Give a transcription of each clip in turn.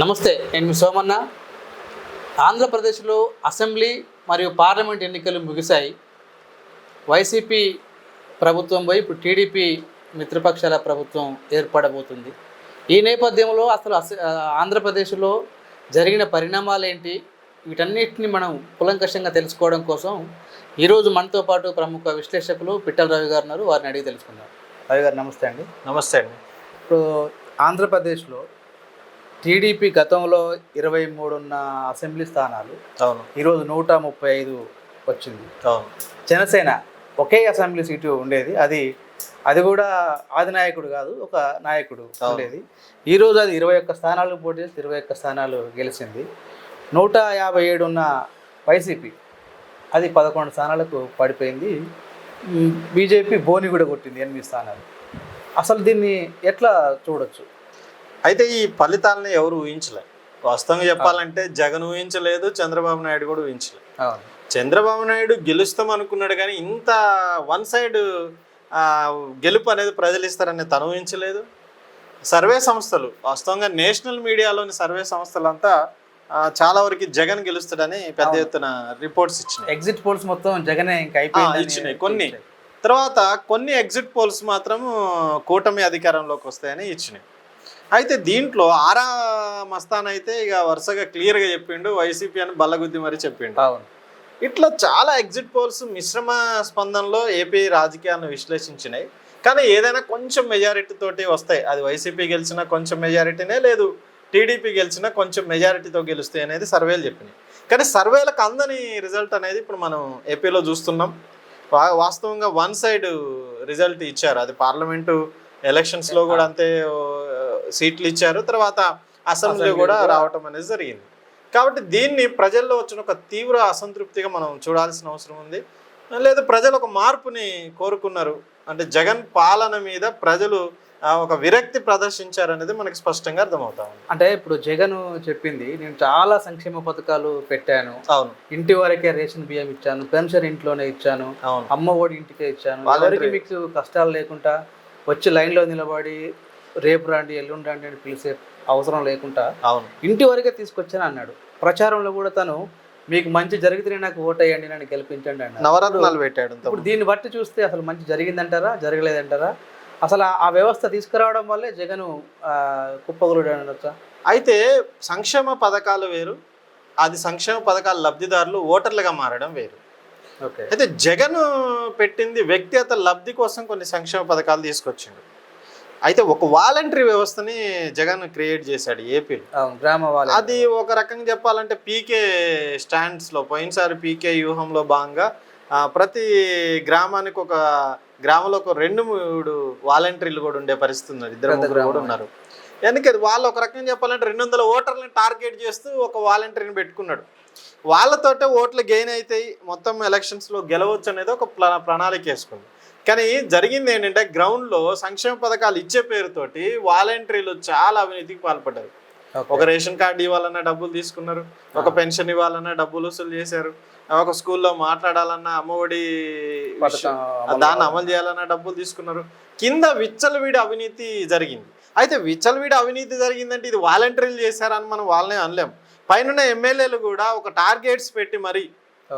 నమస్తే నేను మీ సోమన్న. ఆంధ్రప్రదేశ్లో అసెంబ్లీ మరియు పార్లమెంట్ ఎన్నికలు ముగిశాయి. వైసీపీ ప్రభుత్వం పోయి ఇప్పుడు టీడీపీ మిత్రపక్షాల ప్రభుత్వం ఏర్పడబోతుంది. ఈ నేపథ్యంలో అసలు ఆంధ్రప్రదేశ్లో జరిగిన పరిణామాలు ఏంటి వీటన్నిటిని మనం కులంకషంగా తెలుసుకోవడం కోసం ఈరోజు మనతో పాటు ప్రముఖ విశ్లేషకులు పిట్టల రవి గారు ఉన్నారు. వారిని అడిగి తెలుసుకుందాం. రవి గారు నమస్తే అండి. నమస్తే అండి. ఇప్పుడు ఆంధ్రప్రదేశ్లో టీడీపీ గతంలో ఇరవై మూడున్న అసెంబ్లీ స్థానాలు అవును. ఈరోజు నూట ముప్పై ఐదు వచ్చింది. అవును. జనసేన ఒకే అసెంబ్లీ సీటు ఉండేది. అది అది కూడా ఆది నాయకుడు కాదు ఒక నాయకుడు ఉండేది. ఈరోజు అది ఇరవై ఒక్క స్థానాలు పోటీ చేసి ఇరవై ఒక్క స్థానాలు గెలిచింది. నూట యాభై ఏడు ఉన్న వైసీపీ అది పదకొండు స్థానాలకు పడిపోయింది. బీజేపీ బోని కూడా కొట్టింది ఎనిమిది స్థానాలు. అసలు దీన్ని ఎట్లా చూడొచ్చు? అయితే ఈ ఫలితాలను ఎవరు ఊహించలే. వాస్తవంగా చెప్పాలంటే జగన్ ఊహించలేదు చంద్రబాబు నాయుడు కూడా ఊహించలేదు చంద్రబాబు నాయుడు గెలుస్తాం అనుకున్నాడు కానీ ఇంత వన్ సైడ్ గెలుపు అనేది ప్రజలు ఇస్తారని తను ఊహించలేదు. సర్వే సంస్థలు వాస్తవంగా నేషనల్ మీడియాలోని సర్వే సంస్థలంతా చాలా వరకు జగన్ గెలుస్తాడని పెద్ద ఎత్తున రిపోర్ట్స్ ఇచ్చినాయి. ఎగ్జిట్ పోల్స్ మొత్తం జగనే ఇచ్చినాయి కొన్ని. తర్వాత కొన్ని ఎగ్జిట్ పోల్స్ మాత్రం కూటమి అధికారంలోకి వస్తాయని ఇచ్చినాయి. అయితే దీంట్లో ఆరా మస్తాన్ అయితే ఇక వరుసగా క్లియర్గా చెప్పిండు వైసీపీ అని బల్లగుద్ది మరి చెప్పిండు. అవును. ఇట్లా చాలా ఎగ్జిట్ పోల్స్ మిశ్రమ స్పందనలో ఏపీ రాజకీయాలను విశ్లేషించినాయి. కానీ ఏదైనా కొంచెం మెజారిటీ తోటి వస్తాయి. అది వైసీపీ గెలిచినా కొంచెం మెజారిటీనే లేదు టీడీపీ గెలిచినా కొంచెం మెజారిటీతో గెలుస్తాయి అనేది సర్వేలు చెప్పినాయి. కానీ సర్వేలకు అందని రిజల్ట్ అనేది ఇప్పుడు మనం ఏపీలో చూస్తున్నాం. వాస్తవంగా వన్ సైడ్ రిజల్ట్ ఇచ్చారు. అది పార్లమెంటు ఎలక్షన్స్లో కూడా అంతే సీట్లు ఇచ్చారు. తర్వాత అసెంబ్లీ కూడా రావటం అనేది జరిగింది. కాబట్టి దీన్ని ప్రజల్లో వచ్చిన ఒక తీవ్ర అసంతృప్తిగా మనం చూడాల్సిన అవసరం ఉంది. లేదా ప్రజలు ఒక మార్పుని కోరుకున్నారు. అంటే జగన్ పాలన మీద ప్రజలు ఒక విరక్తి ప్రదర్శించారనేది మనకి స్పష్టంగా అర్థమవుతా ఉంది. అంటే ఇప్పుడు జగన్ చెప్పింది నేను చాలా సంక్షేమ పథకాలు పెట్టాను. అవును. ఇంటి వరకే రేషన్ బియ్యం ఇచ్చాను పెన్షన్ ఇంట్లోనే ఇచ్చాను అవును. అమ్మ ఒడి ఇంటికే ఇచ్చాను. ఎవరికి మీకు కష్టాలు లేకుండా వచ్చి లైన్లో నిలబడి రేపు రండి ఎల్లుండి రండి అని పిలిచే అవసరం లేకుండా అవును. ఇంటి వరకే తీసుకొచ్చాను అన్నాడు. ప్రచారంలో కూడా తను మీకు మంచి జరిగితేనే నాకు ఓటేయండి నన్ను గెలిపించండి అన్నాడు. నవరత్నాలు పెట్టాడు ఇప్పుడు దీన్ని బట్టి చూస్తే అసలు మంచి జరిగిందంటారా జరగలేదంటారా? అసలు ఆ- వ్యవస్థ తీసుకురావడం వల్లే జగన్ కుప్పగులుడు అనొచ్చా? అయితే సంక్షేమ పథకాలు వేరు అది సంక్షేమ పథకాల లబ్ధిదారులు ఓటర్లుగా మారడం వేరు. ఓకే. అయితే జగన్ పెట్టింది వ్యక్తిగత లబ్ధి కోసం కొన్ని సంక్షేమ పథకాలు తీసుకొచ్చిండు. అయితే ఒక వాలంటరీ వ్యవస్థని జగన్ క్రియేట్ చేశాడు ఏపీలో. గ్రామ అది ఒక రకంగా చెప్పాలంటే పీకే స్టాండ్స్లో పోయినసారి పీకే వ్యూహంలో భాగంగా ప్రతి గ్రామానికి ఒక గ్రామంలో ఒక రెండు మూడు వాలంటీర్లు కూడా ఉండే పరిస్థితి ఉన్నారు ఇద్దరు ముగ్గురు. కూడా ఉన్నారు. ఎందుకంటే వాళ్ళు ఒక రకంగా చెప్పాలంటే రెండు వందల ఓటర్లను టార్గెట్ చేస్తూ ఒక వాలంటీర్ని పెట్టుకున్నాడు. వాళ్ళతోటే ఓట్లు గెయిన్ అవుతాయి మొత్తం ఎలక్షన్స్లో గెలవచ్చు అనేది ఒక ప్రణాళిక వేసుకుంది. కానీ జరిగింది ఏంటంటే గ్రౌండ్లో సంక్షేమ పథకాలు ఇచ్చే పేరుతోటి వాలంటీర్లు చాలా అవినీతికి పాల్పడ్డారు. ఒక రేషన్ కార్డు ఇవ్వాలన్నా డబ్బులు తీసుకున్నారు ఒక పెన్షన్ ఇవ్వాలన్నా డబ్బులు వసూలు చేశారు ఒక స్కూల్లో మాట్లాడాలన్నా అమ్మఒడి దాన్ని అమలు చేయాలన్నా డబ్బులు తీసుకున్నారు. కింద విచ్చలవిడి అవినీతి జరిగింది. అయితే విచ్చలవిడి అవినీతి జరిగిందంటే ఇది వాలంటీర్లు చేశారని మనం వాళ్ళనే అనలేం. పైన ఎమ్మెల్యేలు కూడా ఒక టార్గెట్స్ పెట్టి మరి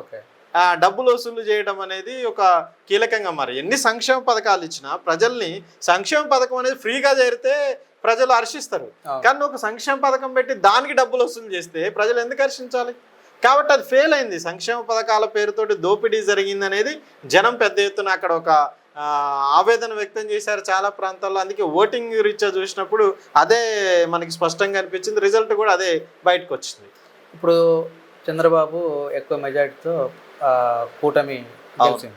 ఓకే. డబ్బులు వసూలు చేయడం అనేది ఒక కీలకంగా మరి ఎన్ని సంక్షేమ పథకాలు ఇచ్చినా ప్రజల్ని సంక్షేమ పథకం అనేది ఫ్రీగా చేరితే ప్రజలు హర్షిస్తారు. కానీ ఒక సంక్షేమ పథకం పెట్టి దానికి డబ్బులు వసూలు చేస్తే ప్రజలు ఎందుకు హర్షించాలి? కాబట్టి అది ఫెయిల్ అయింది. సంక్షేమ పథకాల పేరుతోటి దోపిడీ జరిగింది అనేది జనం పెద్ద ఎత్తున అక్కడ ఒక ఆవేదన వ్యక్తం చేశారు చాలా ప్రాంతాల్లో. అందుకే ఓటింగ్ రీత్యా చూసినప్పుడు అదే మనకి స్పష్టంగా అనిపించింది. రిజల్ట్ కూడా అదే బయటకు వచ్చింది. ఇప్పుడు చంద్రబాబు ఎక్కువ మెజార్టీతో కూటమి గెలిచింది.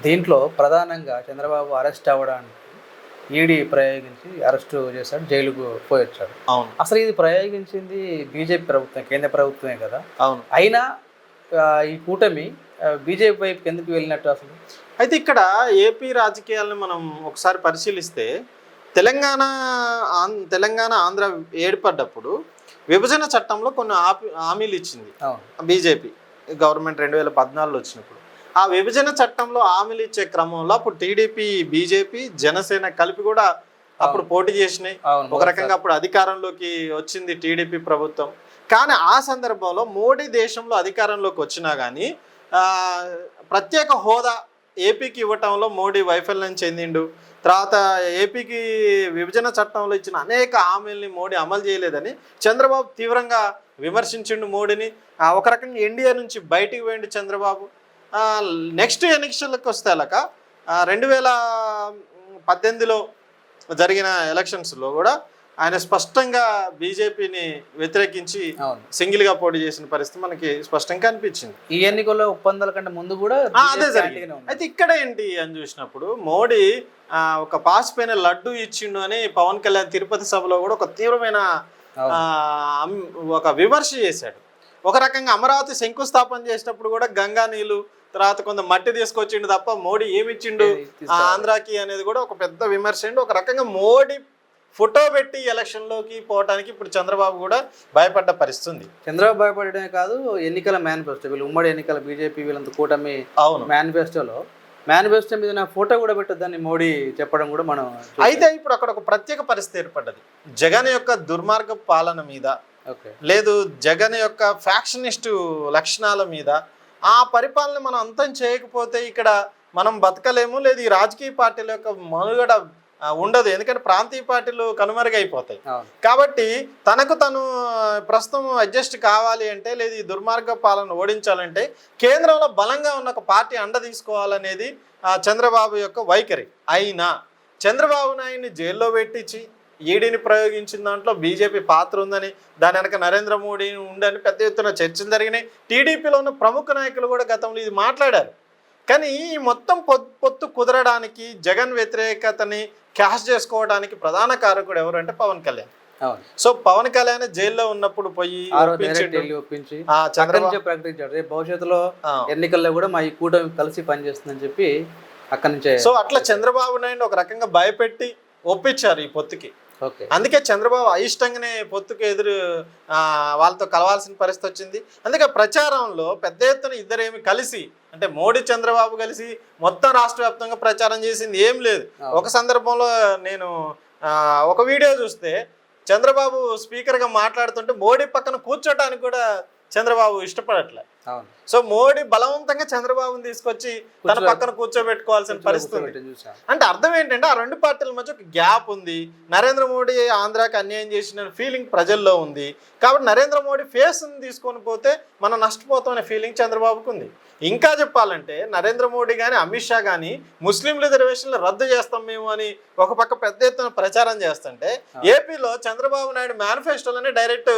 దీంట్లో ప్రధానంగా చంద్రబాబు అరెస్ట్ అవ్వడానికి ఈడీ ప్రయోగించి అరెస్టు చేశాడు జైలుకు పోయి వచ్చాడు అవును. అసలు ఇది ప్రయోగించింది బీజేపీ ప్రభుత్వం కేంద్ర ప్రభుత్వమే కదా? అవును. అయినా ఈ కూటమి బీజేపీ వైపు ఎందుకు వెళ్ళినట్టు అసలు? అయితే ఇక్కడ ఏపీ రాజకీయాలను మనం ఒకసారి పరిశీలిస్తే తెలంగాణ ఆం- తెలంగాణ ఆంధ్ర ఏర్పడ్డప్పుడు విభజన చట్టంలో కొన్ని ఆపి- హామీలు ఇచ్చింది అవును. బీజేపీ. గవర్నమెంట్ రెండు వేల పద్నాలుగులో వచ్చినప్పుడు. ఆ విభజన చట్టంలో హామీలు ఇచ్చే క్రమంలో అప్పుడు టీడీపీ బీజేపీ జనసేన కలిపి కూడా అప్పుడు పోటీ చేసినాయి. ఒక రకంగా అప్పుడు అధికారంలోకి వచ్చింది టీడీపీ ప్రభుత్వం. కానీ ఆ సందర్భంలో మోడీ దేశంలో అధికారంలోకి వచ్చినా కానీ ప్రత్యేక హోదా ఏపీకి ఇవ్వటంలో మోడీ వైఫల్యం చెందిండు. తర్వాత ఏపీకి విభజన చట్టంలో ఇచ్చిన అనేక హామీల్ని మోడీ అమలు చేయలేదని చంద్రబాబు తీవ్రంగా విమర్శించిండు మోడీని. ఆ, ఒక రకంగా ఎన్డీఏ నుంచి బయటికి పోయిండు చంద్రబాబు. నెక్స్ట్ ఎలక్షన్లకు వస్తే అలాక రెండు వేల పద్దెనిమిదిలో జరిగిన ఎలక్షన్స్లో కూడా ఆయన స్పష్టంగా బీజేపీని వ్యతిరేకించి సింగిల్గా పోటీ చేసిన పరిస్థితి మనకి స్పష్టంగా కనిపించింది ఈ ఎన్నికల్లో ఒప్పందాల కంటే ముందు కూడా అదే జరిగింది. అయితే ఇక్కడ ఏంటి అని చూసినప్పుడు మోడీ ఆ, ఒక పాసిపోయిన లడ్డు ఇచ్చిండు అని పవన్ కళ్యాణ్ తిరుపతి సభలో కూడా ఒక తీవ్రమైన ఒక విమర్శ చేశాడు. ఒక రకంగా అమరావతి శంకుస్థాపన చేసినప్పుడు కూడా గంగా నీళ్ళు తర్వాత కొంత మట్టి తీసుకొచ్చిండు తప్ప మోడీ ఏమి ఇచ్చిండు ఏది ఆ తీసుకురావాలి. ఆంధ్రాకి అనేది కూడా ఒక పెద్ద విమర్శ అండి. ఒక రకంగా మోడీ ఫోటో పెట్టి ఎలక్షన్లోకి పోవటానికి ఇప్పుడు చంద్రబాబు కూడా భయపడ్డ పరిస్థితి ఉంది. చంద్రబాబు భయపడమే కాదు ఎన్నికల మేనిఫెస్టో వీళ్ళు ఉమ్మడి ఎన్నికల బీజేపీ వీళ్ళంతా కూటమి అవును. మేనిఫెస్టోలో మేనిఫెస్టో మీద నా ఫోటో కూడా పెట్టొద్దని మోడీ చెప్పడం కూడా మనం. అయితే ఇప్పుడు అక్కడ ఒక ప్రత్యేక పరిస్థితి ఏర్పడ్డది జగన్ యొక్క దుర్మార్గ పాలన మీద ఓకే లేదు జగన్ యొక్క ఫ్యాక్షనిస్ట్ లక్షణాల మీద ఆ పరిపాలన మనం అంతం చేయకపోతే ఇక్కడ మనం బతకలేము లేదు ఈ రాజకీయ పార్టీల యొక్క మనుగడ ఉండదు. ఎందుకంటే ప్రాంతీయ పార్టీలు కనుమరుగైపోతాయి. కాబట్టి తనకు తను ప్రస్తుతం అడ్జస్ట్ కావాలి అంటే లేదు ఈ దుర్మార్గ పాలన ఓడించాలంటే కేంద్రంలో బలంగా ఉన్న ఒక పార్టీ అండ తీసుకోవాలనేది చంద్రబాబు యొక్క వైఖరి. అయినా చంద్రబాబు నాయుడిని జైల్లో పెట్టించి ఈడీని ప్రయోగించిన దాంట్లో బీజేపీ పాత్ర ఉందని దాని వెనక నరేంద్ర మోడీ ఉండని పెద్ద ఎత్తున చర్చలు జరిగినాయి. టీడీపీలో ఉన్న ప్రముఖ నాయకులు కూడా గతంలో ఇది మాట్లాడారు. కానీ ఈ మొత్తం పొత్తు కుదరడానికి జగన్ వ్యతిరేకతని క్యాష్ చేసుకోవడానికి ప్రధాన కారకుడు ఎవరు అంటే పవన్ కళ్యాణ్. సో పవన్ కళ్యాణ్ జైల్లో ఉన్నప్పుడు పోయి ఒప్పించి ప్రకటించాడు. రేపు భవిష్యత్తులో. ఎన్నికల్లో కూడా మా ఈ కూటమి కలిసి పనిచేస్తుందని చెప్పి అక్కడి నుంచే సో అట్లా చంద్రబాబు నాయుడు ఒక రకంగా భయపెట్టి ఒప్పించారు ఈ పొత్తుకి. అందుకే చంద్రబాబు అయిష్టంగానే పొత్తుకు ఎదురు వాళ్ళతో కలవాల్సిన పరిస్థితి వచ్చింది. అందుకే ప్రచారంలో పెద్ద ఎత్తున ఇద్దరేమి కలిసి అంటే మోడీ చంద్రబాబు కలిసి మొత్తం రాష్ట్ర వ్యాప్తంగా ప్రచారం చేసింది ఏం లేదు. ఒక సందర్భంలో నేను ఒక వీడియో చూస్తే చంద్రబాబు స్పీకర్గా మాట్లాడుతుంటే మోడీ పక్కన కూర్చోటానికి కూడా చంద్రబాబు ఇష్టపడట్లే. సో మోడీ బలవంతంగా చంద్రబాబుని తీసుకొచ్చి తన పక్కన కూర్చోబెట్టుకోవాల్సిన పరిస్థితి అంటే అర్థం ఏంటంటే ఆ రెండు పార్టీల మధ్య ఒక గ్యాప్ ఉంది. నరేంద్ర మోడీ ఆంధ్రాకి అన్యాయం చేసిన ఫీలింగ్ ప్రజల్లో ఉంది. కాబట్టి నరేంద్ర మోడీ ఫేస్ని తీసుకొని పోతే మనం నష్టపోతామనే ఫీలింగ్ చంద్రబాబుకు ఉంది. ఇంకా చెప్పాలంటే నరేంద్ర మోడీ కానీ అమిత్ షా కానీ ముస్లిం రిజర్వేషన్లు రద్దు చేస్తాం మేము అని ఒక పక్క పెద్ద ఎత్తున ప్రచారం చేస్తుంటే ఏపీలో చంద్రబాబు నాయుడు మేనిఫెస్టోలోనే డైరెక్ట్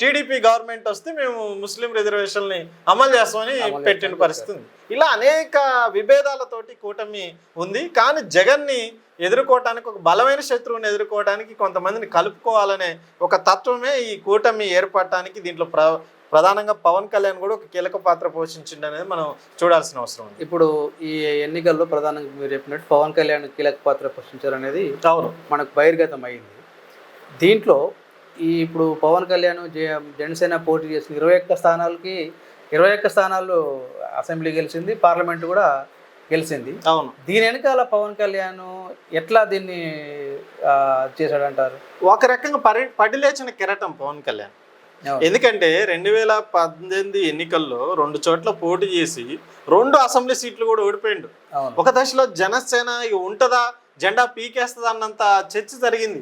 టీడీపీ గవర్నమెంట్ వస్తే మేము ముస్లిం రిజర్వేషన్ని అమలు చేస్తామని పెట్టిన పరిస్థితి ఉంది. ఇలా అనేక విభేదాలతోటి కూటమి ఉంది కానీ జగన్ని ఎదుర్కోవటానికి ఒక బలమైన శత్రువుని ఎదుర్కోవడానికి కొంతమందిని కలుపుకోవాలనే ఒక తత్వమే ఈ కూటమి ఏర్పడటానికి దీంట్లో ప్ర ప్రధానంగా పవన్ కళ్యాణ్ కూడా ఒక కీలక పాత్ర పోషించింది అనేది మనం చూడాల్సిన అవసరం ఉంది. ఇప్పుడు ఈ ఎన్నికల్లో ప్రధానంగా మీరు చెప్పినట్టు పవన్ కళ్యాణ్ కీలక పాత్ర పోషించారు అనేది అవును. మనకు బహిర్గతం అయింది దీంట్లో ఈ ఇప్పుడు పవన్ కళ్యాణ్ జనసేన పోటీ చేసిన ఇరవై ఒక్క స్థానాలకి ఇరవై ఒక్క స్థానాలు అసెంబ్లీ గెలిచింది పార్లమెంట్ కూడా గెలిచింది. అవును. దీని వెనకాల పవన్ కళ్యాణ్ ఎట్లా దీన్ని చేశాడంటారు? ఒక రకంగా పరి పడిలేచిన కెరటం పవన్ కళ్యాణ్. ఎందుకంటే రెండు వేల పద్దెనిమిది ఎన్నికల్లో రెండు చోట్ల పోటీ చేసి రెండు అసెంబ్లీ సీట్లు కూడా ఓడిపోయిండు. ఒక దశలో జనసేన ఉంటుందా? జెండా పీకేస్తుందా అన్నంత చర్చ జరిగింది.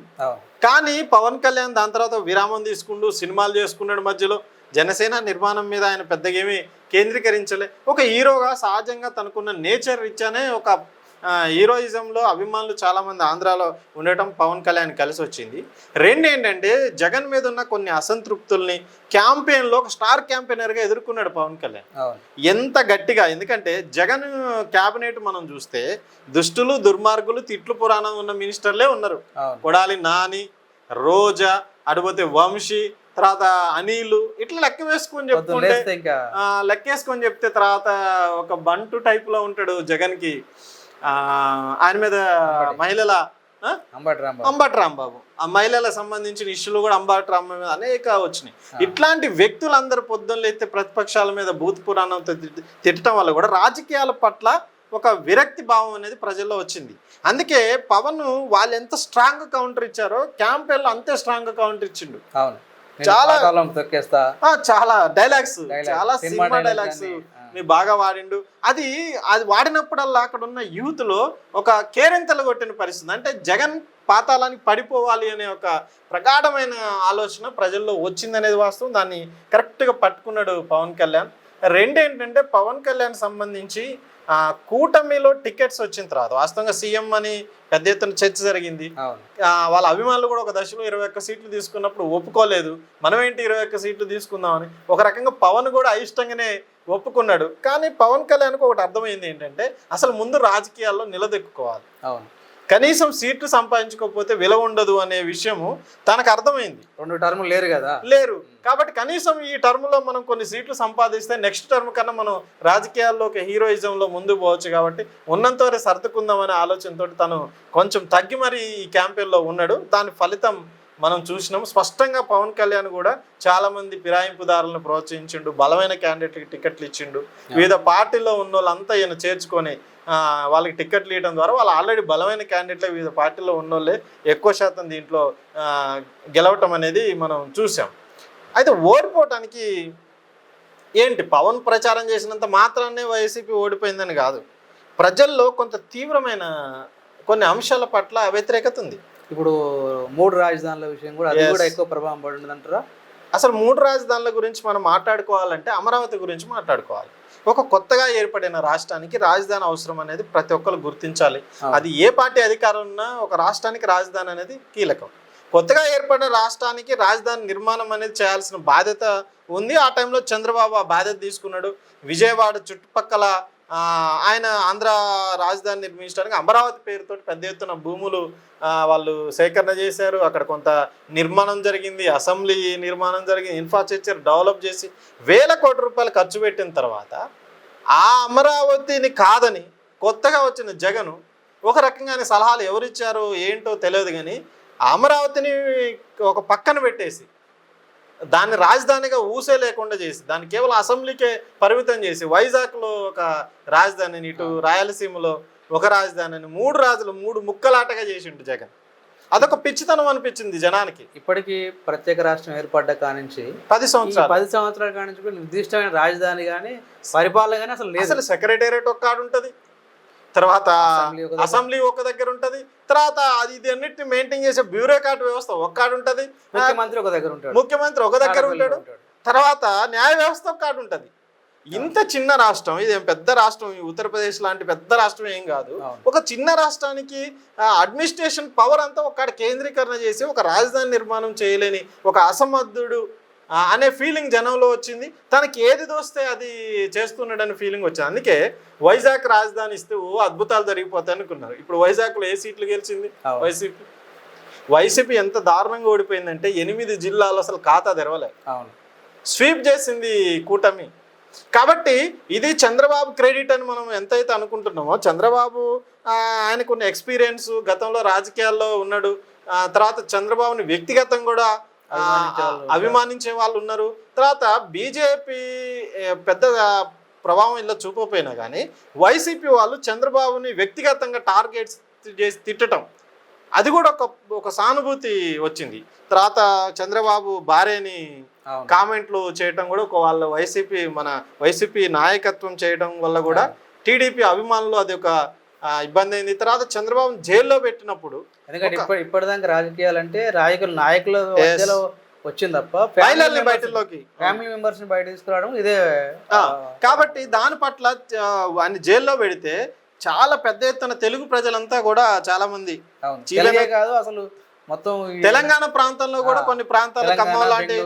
కానీ పవన్ కళ్యాణ్ దాని తర్వాత విరామం తీసుకుంటూ సినిమాలు చేసుకున్నాడు మధ్యలో. జనసేన నిర్మాణం మీద ఆయన పెద్దగా ఏమీ కేంద్రీకరించలే. ఒక హీరోగా సహజంగా తనకున్న నేచర్ రీత్యానే ఒక హీరోయిజంలో అభిమానులు చాలామంది ఆంధ్రాలో ఉండటం పవన్ కళ్యాణ్ కలిసి వచ్చింది. రెండు ఏంటంటే జగన్ మీద ఉన్న కొన్ని అసంతృప్తుల్ని క్యాంపెయిన్లో ఒక స్టార్ క్యాంపెయినర్గా ఎదుర్కొన్నాడు పవన్ కళ్యాణ్. ఎంత గట్టిగా ఎందుకంటే జగన్ క్యాబినెట్ మనం చూస్తే దుష్టులు దుర్మార్గులు తిట్లు పురాణం ఉన్న మినిస్టర్లే ఉన్నారు. కొడాలి నాని రోజా అడిపోతే వంశీ తర్వాత అనిల్ ఇట్లా లెక్క వేసుకొని చెప్పుకుంటే ఆ, లెక్కేసుకొని చెప్తే తర్వాత ఒక బంటు టైప్లో ఉంటాడు జగన్కి ఆయన మీద మహిళల? అంబటి రాంబాబు ఆ మహిళలకు సంబంధించిన ఇష్యూలు కూడా అంబటి రాంబాబు మీద అనేక వచ్చినాయి. ఇట్లాంటి వ్యక్తులందరూ పొద్దున్న లేస్తే ప్రతిపక్షాల మీద భూత పురాణంతో తిట్- తిట్టడం వల్ల కూడా రాజకీయాల పట్ల ఒక విరక్తి భావం అనేది ప్రజల్లో వచ్చింది. అందుకే పవన్ వాళ్ళు ఎంత స్ట్రాంగ్ కౌంటర్ ఇచ్చారో క్యాంపెయిన్లో అంతే స్ట్రాంగ్ కౌంటర్ ఇచ్చిండు. అవును. చాలా- చాలా డైలాగ్స్ చాలా సినిమా డైలాగ్స్. నీ బాగా వాడిండు. అది అది వాడినప్పుడల్లా అక్కడ ఉన్న యూత్లో ఒక కేరింతలు కొట్టిన పరిస్థితి. అంటే జగన్ పాతాళానికి పడిపోవాలి అనే ఒక ప్రగాఢమైన ఆలోచన ప్రజల్లో వచ్చిందనేది వాస్తవం. దాన్ని కరెక్ట్గా పట్టుకున్నాడు పవన్ కళ్యాణ్. రెండేంటంటే పవన్ కళ్యాణ్ సంబంధించి ఆ, కూటమిలో టికెట్స్ వచ్చిన తర్వాత వాస్తవంగా సీఎం అని పెద్ద ఎత్తున చర్చ జరిగింది. వాళ్ళ అభిమానులు కూడా ఒక దశలో ఇరవై ఒక్క సీట్లు తీసుకున్నప్పుడు ఒప్పుకోలేదు. మనం ఏంటి ఇరవై ఒక్క సీట్లు తీసుకుందామని? ఒక రకంగా పవన్ కూడా అయిష్టంగానే ఒప్పుకున్నాడు. కానీ పవన్ కళ్యాణ్కి ఒకటి అర్థమైంది ఏంటంటే అసలు ముందు రాజకీయాల్లో నిలదొక్కుకోవాలి. అవును. కనీసం సీట్లు సంపాదించుకోకపోతే విలువ ఉండదు అనే విషయము తనకు అర్థమైంది. రెండు టర్ములు లేరు కదా. లేరు. కాబట్టి కనీసం ఈ టర్మ్లో మనం కొన్ని సీట్లు సంపాదిస్తే నెక్స్ట్ టర్మ్ కన్నా మనం రాజకీయాల్లోకి హీరోయిజంలో ముందు పోవచ్చు కాబట్టి ఉన్నంత వరకు సర్దుకుందామనే ఆలోచనతో తను కొంచెం తగ్గి మరి ఈ క్యాంపెయిన్లో ఉన్నాడు. దాని ఫలితం మనం చూసినాం స్పష్టంగా పవన్ కళ్యాణ్ కూడా చాలా మంది ఫిరాయింపుదారులను ప్రోత్సహించిండు బలమైన క్యాండిడేట్కి టికెట్లు ఇచ్చిండు. వివిధ పార్టీల్లో ఉన్న వాళ్ళంతా ఈయన చేర్చుకొని వాళ్ళకి టికెట్లు ఇవ్వడం ద్వారా వాళ్ళు ఆల్రెడీ బలమైన క్యాండిడేట్లే వివిధ పార్టీల్లో ఉన్నోళ్ళే ఎక్కువ శాతం దీంట్లో గెలవటం అనేది మనం చూసాం. అయితే ఓడిపోవటానికి ఏంటి? పవన్ ప్రచారం చేసినంత మాత్రాన్నే వైసీపీ ఓడిపోయిందని కాదు. ప్రజల్లో కొంత తీవ్రమైన కొన్ని అంశాల పట్ల వ్యతిరేకత ఉంది. ఇప్పుడు మూడు రాజధానుల విషయం కూడా అది. కూడా ఎక్కువ ప్రభావం పడింది అంటారా? అసలు మూడు రాజధానుల గురించి మనం మాట్లాడుకోవాలంటే అమరావతి గురించి మాట్లాడుకోవాలి. ఒక కొత్తగా ఏర్పడిన రాష్ట్రానికి రాజధాని అవసరం అనేది ప్రతి ఒక్కరు గుర్తించాలి. అది ఏ పార్టీ అధికారం ఉన్నా ఒక రాష్ట్రానికి రాజధాని అనేది కీలకం. కొత్తగా ఏర్పడిన రాష్ట్రానికి రాజధాని నిర్మాణం అనేది చేయాల్సిన బాధ్యత ఉంది. ఆ టైంలో చంద్రబాబు ఆ బాధ్యత తీసుకున్నాడు. విజయవాడ చుట్టుపక్కల ఆయన ఆంధ్ర రాజధాని నిర్మించడానికి అమరావతి పేరుతో పెద్ద ఎత్తున భూములు వాళ్ళు సేకరణ చేశారు. అక్కడ కొంత నిర్మాణం జరిగింది అసెంబ్లీ నిర్మాణం జరిగింది ఇన్ఫ్రాస్ట్రక్చర్ డెవలప్ చేసి వేల కోట్ల రూపాయలు ఖర్చు పెట్టిన తర్వాత ఆ అమరావతిని కాదని కొత్తగా వచ్చిన జగను ఒక రకంగానే సలహాలు ఎవరిచ్చారో ఏంటో తెలియదు కానీ ఆ అమరావతిని ఒక పక్కన పెట్టేసి దాన్ని రాజధానిగా ఊసే లేకుండా చేసి దాన్ని కేవలం అసెంబ్లీకే పరిమితం చేసి వైజాగ్లో ఒక రాజధానిని ఇటు రాయలసీమలో ఒక రాజధానిని మూడు రాజులు మూడు ముక్కలాటగా చేసిండు జగన్. అదొక పిచ్చితనం అనిపించింది జనానికి. ఇప్పటికీ ప్రత్యేక రాష్ట్రం ఏర్పడ్డ కానించి పది సంవత్సరాలు. పది సంవత్సరాల కానించి నిర్దిష్టమైన రాజధాని కానీ పరిపాలన కానీ అసలు లేదు. అసలు సెక్రటేరియట్ ఒక కాడు ఉంటది తర్వాత అసెంబ్లీ ఒక దగ్గర. ఉంటది. తర్వాత అది ఇది అన్నిటిని మెయింటైన్ చేసే బ్యూరోక్రాట్ వ్యవస్థ ఒక కాడు ఉంటది. ముఖ్యమంత్రి ఒక దగ్గర ఉంటాడు. ముఖ్యమంత్రి ఒక దగ్గర ఉంటాడు. తర్వాత న్యాయ వ్యవస్థ ఒక కాడు ఉంటది. ఇంత చిన్న రాష్ట్రం ఇది పెద్ద రాష్ట్రం ఉత్తరప్రదేశ్ లాంటి పెద్ద రాష్ట్రం ఏం కాదు. ఒక చిన్న రాష్ట్రానికి అడ్మినిస్ట్రేషన్ పవర్ అంతా ఒక కేంద్రీకరణ చేసి ఒక రాజధాని నిర్మాణం చేయలేని ఒక అసమర్థుడు అనే ఫీలింగ్ జనంలో వచ్చింది. తనకి ఏది దోస్తే అది చేస్తున్నాడనే ఫీలింగ్ వచ్చింది. అందుకే వైజాగ్ రాజధాని ఇస్తే ఓ అద్భుతాలు జరిగిపోతాయి అనుకున్నారు. ఇప్పుడు వైజాగ్లో ఏ సీట్లు గెలిచింది. వైసీపీ. వైసీపీ ఎంత దారుణంగా ఓడిపోయిందంటే ఎనిమిది జిల్లాలు అసలు ఖాతా తెరవలే. అవును. స్వీప్ చేసింది కూటమి. కాబట్టి ఇది చంద్రబాబు క్రెడిట్ అని మనం ఎంతైతే అనుకుంటున్నామో చంద్రబాబు ఆయనకున్న ఎక్స్పీరియన్స్ గతంలో రాజకీయాల్లో ఉన్నాడు. తర్వాత చంద్రబాబుని వ్యక్తిగతంగా కూడా అభిమానించే వాళ్ళు ఉన్నారు. తర్వాత బీజేపీ పెద్ద ప్రభావం ఇలా చూపకపోయినా కానీ వైసీపీ వాళ్ళు చంద్రబాబుని వ్యక్తిగతంగా టార్గెట్స్ చేసి తిట్టడం అది కూడా ఒక ఒక సానుభూతి వచ్చింది. తర్వాత చంద్రబాబు భార్యని కామెంట్లు చేయటం కూడా ఒక వాళ్ళ వైసీపీ మన వైసీపీ నాయకత్వం చేయడం వల్ల కూడా టీడీపీ అభిమానులు అది ఒక ఇబ్బంది అయింది. తర్వాత చంద్రబాబు జైల్లో పెట్టినప్పుడు ఎందుకంటే ఇప్పటిదాకా రాజకీయాలు అంటే రాజకీయ నాయకుల వచ్చింది తప్ప మహిళల్ని బయటలోకి ఫ్యామిలీ మెంబర్స్ని బయట తీసుకురావడం ఇదే కాబట్టి దాని పట్ల ఆయన జైల్లో పెడితే చాలా పెద్ద ఎత్తున తెలుగు ప్రజలంతా కూడా చాలా మంది కాదు అసలు మొత్తం తెలంగాణ ప్రాంతంలో కూడా కొన్ని ప్రాంతాలు ఖమ్మం లాంటి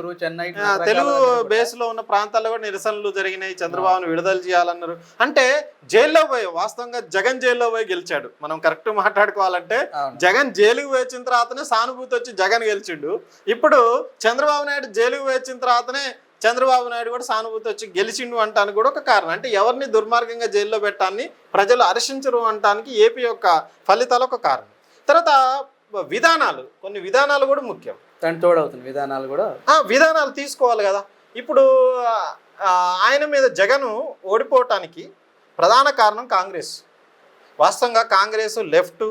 తెలుగు బేస్లో ఉన్న ప్రాంతాల్లో కూడా నిరసనలు జరిగినాయి. చంద్రబాబును విడుదల చేయాలన్నారు. అంటే జైల్లో పోయి వాస్తవంగా జగన్ జైల్లో పోయి గెలిచాడు. మనం కరెక్ట్ మాట్లాడుకోవాలంటే. జగన్ జైలుకు వచ్చిన తర్వాతనే సానుభూతి వచ్చి జగన్ గెలిచిండు. ఇప్పుడు చంద్రబాబు నాయుడు జైలుకు వచ్చిన తర్వాతనే చంద్రబాబు నాయుడు కూడా సానుభూతి వచ్చి గెలిచిండు అంటానికి కూడా ఒక కారణం. అంటే ఎవరిని దుర్మార్గంగా జైల్లో పెట్టాన్ని ప్రజలు హర్షించరు అంటానికి ఏపీ యొక్క ఫలితాలు ఒక కారణం. తర్వాత విధానాలు కొన్ని విధానాలు కూడా ముఖ్యం. దాని తోడవుతుంది విధానాలు కూడా. విధానాలు తీసుకోవాలి కదా. ఇప్పుడు ఆయన మీద జగన్ ఓడిపోవటానికి ప్రధాన కారణం కాంగ్రెస్. వాస్తవంగా కాంగ్రెస్ లెఫ్ట్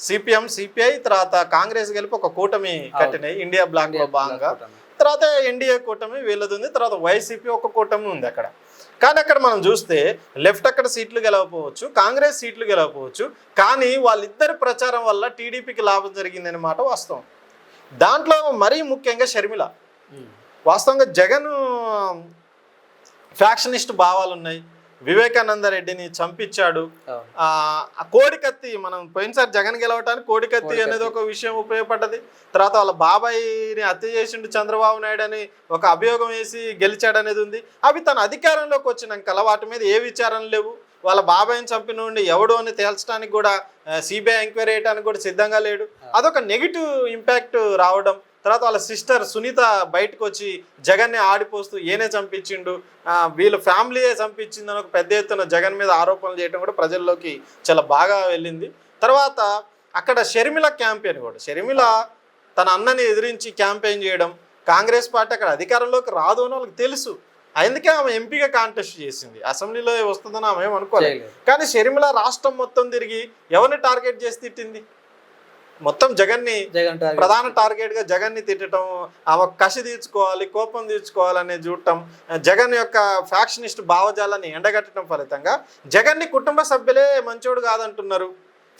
సిపిఎం సిపిఐ తర్వాత కాంగ్రెస్ కలిపి ఒక కూటమి కట్టినాయి ఇండియా బ్లాక్లో భాగంగా తర్వాత ఎన్డీఏ కూటమి వీళ్ళది ఉంది తర్వాత వైసీపీ ఒక కూటమి ఉంది అక్కడ. కానీ అక్కడ మనం చూస్తే లెఫ్ట్ అక్కడ సీట్లు గెలవకపోవచ్చు కాంగ్రెస్ సీట్లు గెలవకపోవచ్చు కానీ వాళ్ళిద్దరి ప్రచారం వల్ల టీడీపీకి లాభం జరిగిందనే మాట వాస్తవం. దాంట్లో మరీ ముఖ్యంగా షర్మిల. వాస్తవంగా జగన్ ఫ్యాక్షనిస్ట్ భావాలు ఉన్నాయి వివేకానంద రెడ్డిని చంపించాడు ఆ కోడికత్తి మనం పోయినసారి జగన్ గెలవటానికి కోడికత్తి. అనేది ఒక విషయం ఉపయోగపడ్డది. తర్వాత వాళ్ళ బాబాయిని హత్య చేసిండు చంద్రబాబు నాయుడు అని ఒక అభియోగం వేసి గెలిచాడు అనేది ఉంది. అవి తన అధికారంలోకి వచ్చినాక వాటి మీద ఏ విచారణ లేవు. వాళ్ళ బాబాయిని చంపినోండి ఎవడు అని తేల్చడానికి కూడా సిబిఐ ఎంక్వైరీ చేయడానికి కూడా సిద్ధంగా లేడు. అదొక నెగిటివ్ ఇంపాక్ట్ రావడం తర్వాత వాళ్ళ సిస్టర్ సునీత బయటకు వచ్చి జగన్ని ఆడిపోస్తూ ఏనే చంపించిండు. వీళ్ళ ఫ్యామిలీయే చంపించిందని ఒక పెద్ద ఎత్తున జగన్ మీద ఆరోపణలు చేయడం కూడా ప్రజల్లోకి చాలా బాగా వెళ్ళింది. తర్వాత అక్కడ షర్మిల క్యాంపెయిన్ కూడా షర్మిల తన అన్నని ఎదిరించి క్యాంపెయిన్ చేయడం కాంగ్రెస్ పార్టీ అక్కడ అధికారంలోకి రాదు అని వాళ్ళకి తెలుసు. అందుకే ఆమె ఎంపీగా కాంటెస్ట్ చేసింది. అసెంబ్లీలో వస్తుందని ఆమె ఏం అనుకోలేదు. చేయలేదు. కానీ షర్మిల రాష్ట్రం మొత్తం తిరిగి ఎవరిని టార్గెట్ చేసి తిట్టింది? మొత్తం జగన్ టార్గెట్ ప్రధాన టార్గెట్గా జగన్ని తిట్టడం ఆమె కసి తీర్చుకోవాలి కోపం తీర్చుకోవాలని చూడటం జగన్ యొక్క ఫ్యాక్షనిస్ట్ భావజాలాన్ని ఎండగట్టడం ఫలితంగా జగన్ని కుటుంబ సభ్యులే మంచోడు కాదంటున్నారు.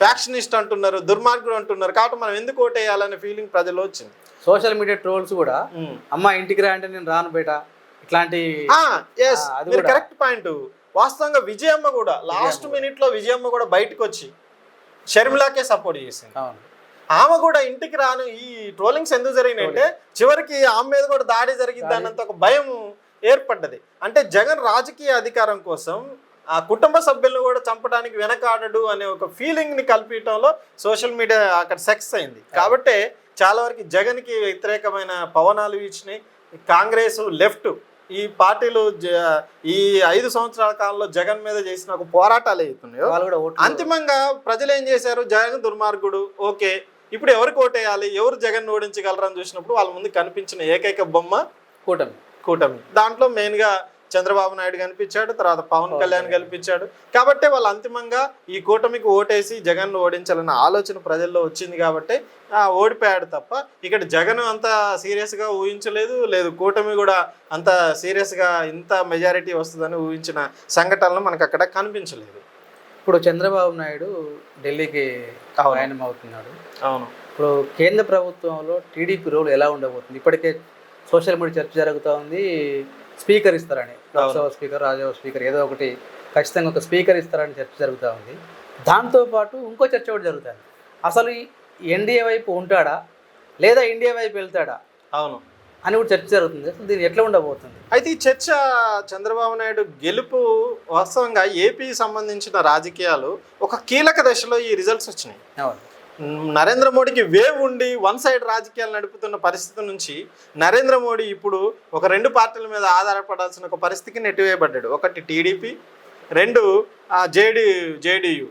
ఫ్యాక్షనిస్ట్ అంటున్నారు దుర్మార్గుడు అంటున్నారు. కాబట్టి మనం ఎందుకు ఓటేయాలనే ఫీలింగ్ ప్రజల్లో వచ్చింది. సోషల్ మీడియా ట్రోల్స్ కూడా. అమ్మ ఇంటికి రా అంటే నేను రాను బేట. ఇట్లాంటి. కరెక్ట్ పాయింట్ వాస్తవంగా విజయమ్మ కూడా లాస్ట్ మినిట్లో విజయమ్మ కూడా బయటకు వచ్చి షర్మిలాకే సపోర్ట్ చేసింది. ఆమె కూడా ఇంటికి రాను. ఈ ట్రోలింగ్స్ ఎందుకు జరిగినాయంటే చివరికి ఆమె మీద కూడా దాడి జరిగింది అన్నంత ఒక భయం ఏర్పడ్డది. అంటే జగన్ రాజకీయ అధికారం కోసం ఆ కుటుంబ సభ్యులను కూడా చంపడానికి వెనకాడడు అనే ఒక ఫీలింగ్ని కల్పించడంలో సోషల్ మీడియా అక్కడ సెక్స్ అయింది. కాబట్టి చాలా వరకు జగన్కి వ్యతిరేకమైన పవనాలు వీచినాయి కాంగ్రెస్ లెఫ్ట్ ఈ పార్టీలు జ- ఈ ఐదు సంవత్సరాల కాలంలో జగన్ మీద చేసిన ఒక పోరాటాలు అవుతున్నాయో వాళ్ళు కూడా ఓట్లు అంతిమంగా ప్రజలు ఏం చేశారు? జగన్ దుర్మార్గుడు. ఓకే. ఇప్పుడు ఎవరికి ఓటేయాలి? ఎవరు జగన్ ఓడించగలరని చూసినప్పుడు వాళ్ళ ముందు కనిపించిన ఏకైక బొమ్మ కూటమి. కూటమి. దాంట్లో మెయిన్గా చంద్రబాబు నాయుడు కనిపించాడు తర్వాత పవన్ కళ్యాణ్ కనిపించాడు. కాబట్టి వాళ్ళు అంతిమంగా ఈ కూటమికి ఓటేసి జగన్ ఓడించాలన్న ఆలోచన ప్రజల్లో వచ్చింది కాబట్టి ఆ, ఓడిపోయాడు తప్ప ఇక్కడ జగన్ అంత సీరియస్గా ఊహించలేదు. లేదు కూటమి కూడా అంత సీరియస్గా ఇంత మెజారిటీ వస్తుందని ఊహించిన సంఘటనలు మనకు అక్కడ కనిపించలేదు. ఇప్పుడు చంద్రబాబు నాయుడు ఢిల్లీకి. ప్రయాణం అవుతున్నాడు అవును. ఇప్పుడు కేంద్ర ప్రభుత్వంలో టీడీపీ రోల్ ఎలా ఉండబోతుంది? ఇప్పటికే సోషల్ మీడియా చర్చ జరుగుతూ ఉంది. స్పీకర్ ఇస్తారని లోక్సభ స్పీకర్ రాజ్యసభ స్పీకర్ ఏదో ఒకటి ఖచ్చితంగా ఒక స్పీకర్ ఇస్తారని చర్చ జరుగుతూ ఉంది. దాంతోపాటు ఇంకో చర్చ కూడా జరుగుతుంది. అసలు ఎన్డీఏ వైపు ఉంటాడా? లేదా ఇండియా వైపు వెళ్తాడా? అవును. అని కూడా చర్చ జరుగుతుంది. అసలు దీన్ని ఎట్లా ఉండబోతుంది? అయితే ఈ చర్చ చంద్రబాబు నాయుడు గెలుపు వాస్తవంగా ఏపీ సంబంధించిన రాజకీయాలు ఒక కీలక దశలో ఈ రిజల్ట్స్ వచ్చినాయి. నరేంద్ర మోడీకి వేవ్ ఉండి వన్ సైడ్ రాజకీయాలు నడుపుతున్న పరిస్థితి నుంచి నరేంద్ర మోడీ ఇప్పుడు ఒక రెండు పార్టీల మీద ఆధారపడాల్సిన ఒక పరిస్థితికి నెట్టివేయబడ్డాడు. ఒకటి టీడీపీ రెండు JD JDU.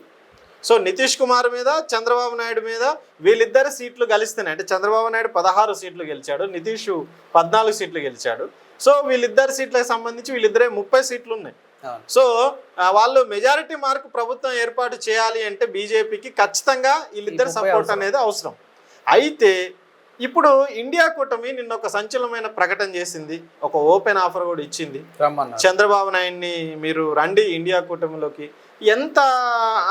So Nitish Kumar మీద చంద్రబాబు నాయుడు మీద వీళ్ళిద్దరు సీట్లు గెలుస్తున్నాయి అంటే చంద్రబాబు నాయుడు పదహారు సీట్లు గెలిచాడు నితీష్ పద్నాలుగు సీట్లు గెలిచాడు. సో వీళ్ళిద్దరు సీట్లకు సంబంధించి వీళ్ళిద్దరే ముప్పై సీట్లు ఉన్నాయి. సో వాళ్ళు మెజారిటీ మార్కు ప్రభుత్వం ఏర్పాటు చేయాలి అంటే బీజేపీకి ఖచ్చితంగా వీళ్ళిద్దరు సపోర్ట్. అనేది అవసరం. అయితే ఇప్పుడు ఇండియా కూటమి నిన్న ఒక సంచలనమైన ప్రకటన చేసింది. ఒక ఓపెన్ ఆఫర్ కూడా ఇచ్చింది. చంద్రబాబు నాయుడిని మీరు రండి ఇండియా కూటమిలోకి. ఎంత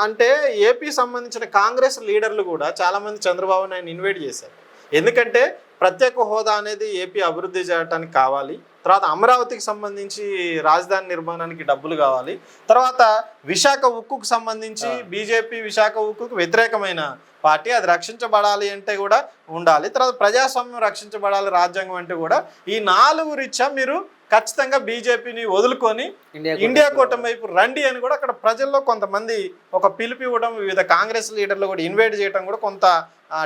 అంటే ఏపీ సంబంధించిన కాంగ్రెస్ లీడర్లు కూడా చాలా మంది చంద్రబాబు నాయుడిని ఇన్వైట్ చేశారు. ఎందుకంటే ప్రత్యేక హోదా అనేది ఏపీ అభివృద్ధి చేయడానికి కావాలి. తర్వాత అమరావతికి సంబంధించి రాజధాని నిర్మాణానికి డబ్బులు కావాలి. తర్వాత విశాఖ ఉక్కుకు సంబంధించి బీజేపీ విశాఖ ఉక్కుకు వ్యతిరేకమైన పార్టీ అది రక్షించబడాలి అంటే కూడా ఉండాలి. తర్వాత ప్రజాస్వామ్యం రక్షించబడాలి రాజ్యాంగం అంటే కూడా ఈ నాలుగు రీత్యా మీరు ఖచ్చితంగా బీజేపీని వదులుకొని ఇండియా కూటమి వైపు రండి అని కూడా అక్కడ ప్రజల్లో కొంతమంది ఒక పిలుపు ఇవ్వడం వివిధ కాంగ్రెస్ లీడర్లు కూడా ఇన్వైట్ చేయడం కూడా కొంత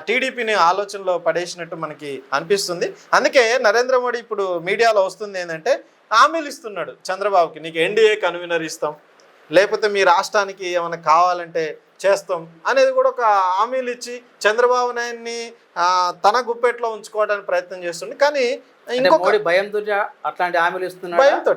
టీడీపీని ఆలోచనలో పడేసినట్టు మనకి అనిపిస్తుంది. అందుకే నరేంద్ర మోడీ ఇప్పుడు మీడియాలో వస్తుంది ఏంటంటే హామీలు ఇస్తున్నాడు చంద్రబాబుకి నీకు ఎన్డీఏ కన్వీనర్ ఇస్తాం లేకపోతే మీ రాష్ట్రానికి ఏమైనా కావాలంటే చేస్తాం అనేది కూడా ఒక హామీలు ఇచ్చి చంద్రబాబు నాయుడిని తన గుప్పెట్లో ఉంచుకోవడానికి ప్రయత్నం చేస్తుంది కానీ ఇంకొక భయంతో అట్లాంటి హామీలు ఇస్తున్నాడు? భయంతో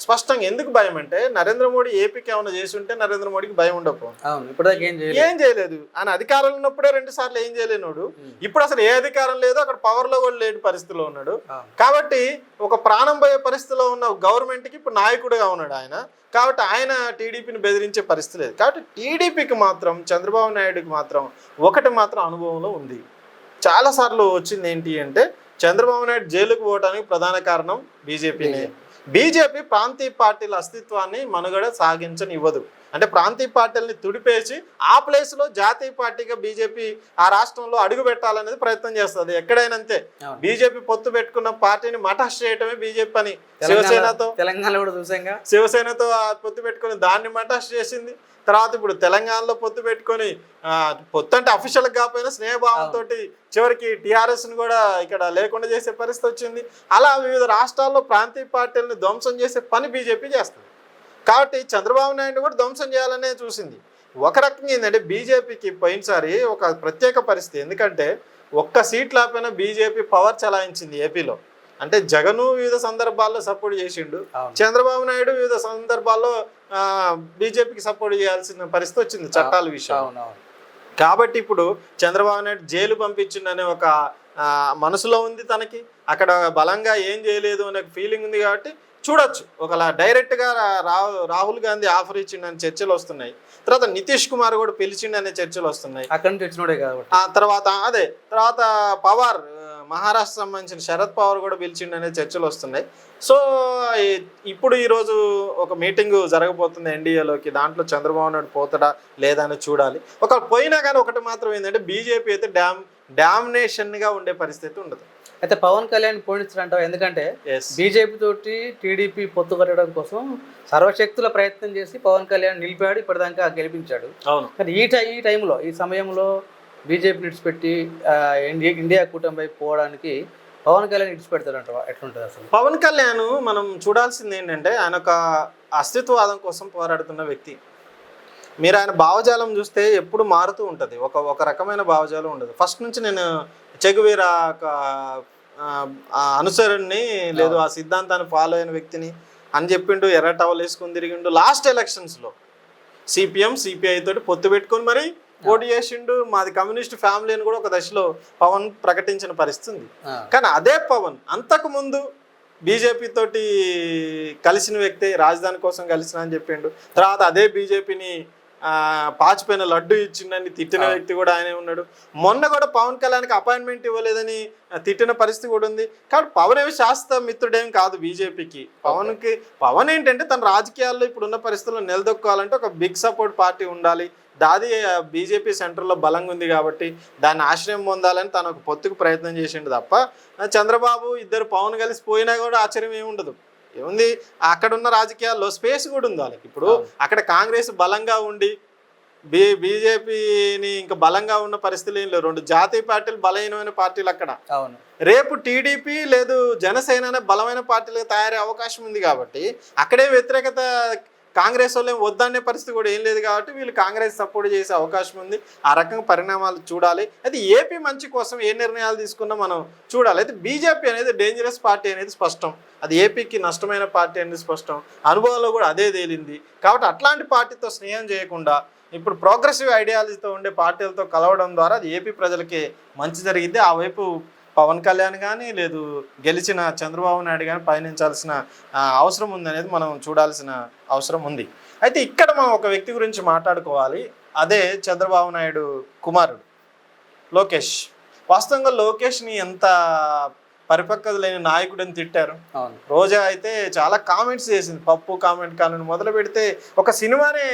స్పష్టంగా ఎందుకు భయం అంటే నరేంద్ర మోడీ ఏపీకి ఏమైనా చేసి ఉంటే నరేంద్ర మోడీకి భయం ఉండకపో. అవును ఇప్పటిదాకా ఏం చేయలేదు. ఆయన అధికారంలో ఉన్నప్పుడే రెండు సార్లు ఏం చేయలేనోడు. ఇప్పుడు అసలు ఏ అధికారం లేదు అక్కడ పవర్లో కూడా లేని పరిస్థితిలో ఉన్నాడు. కాబట్టి ఒక ప్రాణం పోయే పరిస్థితిలో ఉన్న గవర్నమెంట్కి ఇప్పుడు నాయకుడిగా ఉన్నాడు ఆయన. కాబట్టి ఆయన టీడీపీని బెదిరించే పరిస్థితి లేదు. కాబట్టి టీడీపీకి మాత్రం చంద్రబాబు నాయుడుకి మాత్రం ఒకటి మాత్రం అనుభవంలో ఉంది. చాలా సార్లు వచ్చింది ఏంటి అంటే చంద్రబాబు నాయుడు జైలుకు పోవడానికి ప్రధాన కారణం బీజేపీనే. బీజేపీ ప్రాంతీయ పార్టీల అస్తిత్వాన్ని మనుగడ సాగించనివ్వదు. అంటే ప్రాంతీయ పార్టీలని తుడిపేసి ఆ ప్లేస్లో జాతీయ పార్టీగా బీజేపీ ఆ రాష్ట్రంలో అడుగు పెట్టాలనేది ప్రయత్నం చేస్తుంది. ఎక్కడైనా అంతే అవును. బీజేపీ పొత్తు పెట్టుకున్న పార్టీని మఠాష్ చేయటమే బీజేపీ పని. తెలంగాణ శివసేనతో తెలంగాణలో కూడా చూసాంగా? శివసేనతో పొత్తు పెట్టుకొని దాన్ని మటాష్ చేసింది. తర్వాత ఇప్పుడు తెలంగాణలో పొత్తు పెట్టుకొని పొత్తు అంటే అఫీషియల్ కాకపోయినా స్నేహభావంతో చివరికి టీఆర్ఎస్ని కూడా ఇక్కడ లేకుండా చేసే పరిస్థితి వచ్చింది. అలా వివిధ రాష్ట్రాల్లో ప్రాంతీయ పార్టీలను ధ్వంసం చేసే పని బీజేపీ చేస్తుంది. కాబట్టి చంద్రబాబు నాయుడు కూడా ధ్వంసం చేయాలనే చూసింది. ఒక రకంగా ఏంటంటే బీజేపీకి పోయినసారి ఒక ప్రత్యేక పరిస్థితి. ఎందుకంటే ఒక్క సీట్ లేకపోయినా బీజేపీ పవర్ చలాయించింది ఏపీలో. అంటే జగను వివిధ సందర్భాల్లో సపోర్ట్ చేసిండు. చంద్రబాబు నాయుడు వివిధ సందర్భాల్లో బీజేపీకి సపోర్ట్ చేయాల్సిన పరిస్థితి వచ్చింది చట్టాల విషయం కాబట్టి ఇప్పుడు చంద్రబాబు నాయుడు జైలు పంపించిండనే ఒక మనసులో ఉంది తనకి. అక్కడ బలంగా ఏం చేయలేదు అనే ఫీలింగ్ ఉంది కాబట్టి చూడొచ్చు. ఒకలా డైరెక్ట్గా రా- రాహుల్ గాంధీ ఆఫర్ ఇచ్చిండని చర్చలు వస్తున్నాయి. తర్వాత నితీష్ కుమార్ కూడా పిలిచిండనే చర్చలు వస్తున్నాయి. అక్కడి నుంచి వచ్చినోడే కాబట్టి. ఆ తర్వాత అదే తర్వాత పవార్ మహారాష్ట్ర సంబంధించిన శరద్ పవార్ కూడా పిలిచిండనే చర్చలు వస్తున్నాయి. సో ఈ- ఇప్పుడు ఈరోజు ఒక మీటింగ్ జరగబోతుంది ఎన్డీఏలోకి దాంట్లో చంద్రబాబు నాయుడు పోతాడా లేదా అని చూడాలి. ఒక పోయినా కానీ ఒకటి మాత్రం ఏంటంటే బీజేపీ అయితే డామ్ డామినేషన్గా ఉండే పరిస్థితి ఉండదు. అయితే పవన్ కళ్యాణ్ పోనిస్తారంటావు ఎందుకంటే బీజేపీ తోటి టీడీపీ పొత్తు కట్టడం కోసం సర్వశక్తుల ప్రయత్నం చేసి పవన్ కళ్యాణ్ నిలిపాడు ఇప్పటిదాకా గెలిపించాడు. అవును. కానీ ఈ టై ఈ టైంలో ఈ సమయంలో బీజేపీ విడిచిపెట్టి ఆ, ఇండియా ఇండియా కూటమి వైపు పోవడానికి పవన్ కళ్యాణ్ విడిచిపెడతాడంట ఎట్లుంటుంది అసలు? పవన్ కళ్యాణ్ మనం చూడాల్సింది ఏంటంటే ఆయన ఒక అస్తిత్వవాదం కోసం పోరాడుతున్న వ్యక్తి. మీరు ఆయన భావజాలం చూస్తే ఎప్పుడు మారుతూ ఉంటుంది. ఒక ఒక రకమైన భావజాలం ఉండదు. ఫస్ట్ నుంచి నేను చెగువీరా అనుసరుణ్ణి లేదు ఆ. సిద్ధాంతాన్ని ఫాలో అయిన వ్యక్తిని అని చెప్పిండు ఎర్ర టవల్ వేసుకొని తిరిగిండు. లాస్ట్ ఎలక్షన్స్లో సిపిఎం సిపిఐ తోటి పొత్తు పెట్టుకొని మరి పోటీ చేసిండు. మాది కమ్యూనిస్ట్ ఫ్యామిలీ అని కూడా ఒక దశలో పవన్ ప్రకటించిన పరిస్థితి ఉంది. కానీ అదే పవన్ అంతకు ముందు బీజేపీ తోటి కలిసిన వ్యక్తి రాజధాని కోసం కలిసిన అని చెప్పిండు. తర్వాత అదే బీజేపీని పాచిపోయిన లడ్డు ఇచ్చిండని తిట్టిన. వ్యక్తి కూడా ఆయనే ఉన్నాడు. మొన్న కూడా పవన్ కళ్యాణ్కి అపాయింట్మెంట్ ఇవ్వలేదని తిట్టిన పరిస్థితి కూడా ఉంది. కాబట్టి పవన్ ఏమి శాస్త్ర మిత్రుడేం కాదు బీజేపీకి. పవన్కి పవన్ ఏంటంటే తన రాజకీయాల్లో ఇప్పుడున్న పరిస్థితుల్లో నిలదొక్కాలంటే ఒక బిగ్ సపోర్ట్ పార్టీ ఉండాలి. దాది బీజేపీ సెంటర్లో బలంగా ఉంది కాబట్టి దాన్ని ఆశ్రయం పొందాలని తను ఒక పొత్తుకు ప్రయత్నం చేసిండు తప్ప చంద్రబాబు ఇద్దరు పవన్ కలిసి పోయినా కూడా ఆశ్చర్యం ఏమి ఉండదు. ఏముంది? అక్కడ ఉన్న రాజకీయాల్లో స్పేస్ కూడా ఉంది వాళ్ళకి. ఇప్పుడు. అక్కడ కాంగ్రెస్ బలంగా ఉండి బీ బీజేపీని ఇంకా బలంగా ఉన్న పరిస్థితులు ఏం లేవు. రెండు జాతీయ పార్టీలు బలహీనమైన పార్టీలు అక్కడ. అవును. రేపు టీడీపీ లేదు జనసేన బలమైన పార్టీలుగా తయారయ్యే అవకాశం ఉంది కాబట్టి అక్కడే వ్యతిరేకత కాంగ్రెస్ వాళ్ళు వద్దనే పరిస్థితి కూడా ఏం లేదు కాబట్టి వీళ్ళు కాంగ్రెస్ సపోర్ట్ చేసే అవకాశం ఉంది. ఆ రకంగా పరిణామాలు చూడాలి. అయితే ఏపీ మంచి కోసం ఏ నిర్ణయాలు తీసుకున్నా మనం చూడాలి. అయితే బీజేపీ అనేది డేంజరస్ పార్టీ అనేది స్పష్టం. అది ఏపీకి నష్టమైన పార్టీ అనేది స్పష్టం. అనుభవంలో కూడా అదే తేలింది. కాబట్టి అట్లాంటి పార్టీతో స్నేహం చేయకుండా ఇప్పుడు ప్రోగ్రెసివ్ ఐడియాలజీతో ఉండే పార్టీలతో కలవడం ద్వారా అది ఏపీ ప్రజలకి మంచి జరిగింది. ఆ వైపు పవన్ కళ్యాణ్ కానీ లేదు గెలిచిన చంద్రబాబు నాయుడు కానీ పయనించాల్సిన అవసరం ఉంది అనేది మనం చూడాల్సిన అవసరం ఉంది. అయితే ఇక్కడ మనం ఒక వ్యక్తి గురించి మాట్లాడుకోవాలి. అదే చంద్రబాబు నాయుడు కుమారుడు లోకేష్. వాస్తవంగా లోకేష్ని ఎంత పరిపక్వత లేని నాయకుడని తిట్టారు. రోజా అయితే చాలా కామెంట్స్ చేసింది. పప్పు కామెంట్ కామెంట్ మొదలు పెడితే ఒక సినిమానే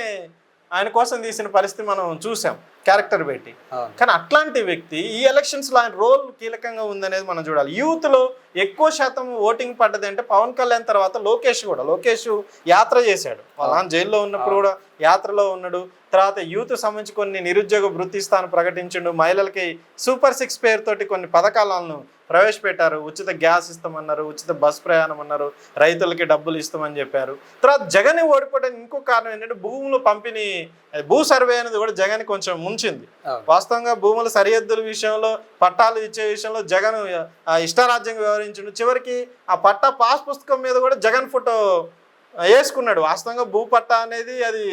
ఆయన కోసం తీసిన పరిస్థితి మనం చూసాం క్యారెక్టర్ పెట్టి కానీ అట్లాంటి వ్యక్తి ఈ ఎలక్షన్స్లో ఆయన రోల్ కీలకంగా ఉందనేది మనం చూడాలి. యూత్లో ఎక్కువ శాతం ఓటింగ్ పడ్డది అంటే పవన్ కళ్యాణ్ తర్వాత లోకేష్ కూడా. లోకేష్ యాత్ర చేశాడు. వాళ్ళ జైల్లో ఉన్నప్పుడు కూడా యాత్రలో ఉన్నాడు. తర్వాత యూత్ సంబంధించి కొన్ని నిరుద్యోగ వృత్తి స్థానం ప్రకటించిండు. మహిళలకి సూపర్ సిక్స్ పేరుతోటి కొన్ని పథకాలను ప్రవేశపెట్టారు. ఉచిత గ్యాస్ ఇస్తామన్నారు ఉచిత బస్ ప్రయాణం అన్నారు రైతులకి డబ్బులు ఇస్తామని చెప్పారు. తర్వాత జగన్ ఓడిపోవడానికి ఇంకో కారణం ఏంటంటే భూములు పంపిణీ భూ సర్వే అనేది కూడా జగన్ కొంచెం ముంచింది. వాస్తవంగా భూముల సరిహద్దుల విషయంలో పట్టాలు ఇచ్చే విషయంలో జగన్ ఇష్టారాజ్యంగా వ్యవహరించిండు. చివరికి ఆ పట్టా పాస్ పుస్తకం మీద కూడా జగన్ ఫోటో వేసుకున్నాడు. వాస్తవంగా భూపట్టా అనేది అది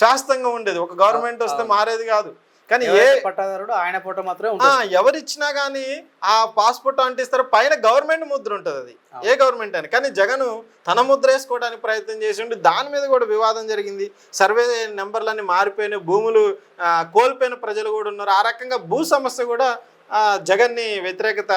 శాస్త్రంగా ఉండేది. ఒక గవర్నమెంట్ వస్తే. మారేది కాదు. కానీ ఏ పట్టాదారుడు ఆయన ఫోటో మాత్రమే ఎవరిచ్చినా కానీ ఆ పాస్పోర్ట్ అంటిస్తారు. పైన గవర్నమెంట్ ముద్ర ఉంటుంది అది. ఏ గవర్నమెంట్ అని కానీ జగన్ తన ముద్ర వేసుకోవడానికి ప్రయత్నం చేసిండు. దాని మీద కూడా వివాదం జరిగింది. సర్వే నెంబర్లన్నీ మారిపోయిన భూములు కోల్పోయిన ప్రజలు కూడా ఉన్నారు. ఆ రకంగా భూ సమస్య కూడా జగన్ని వ్యతిరేకత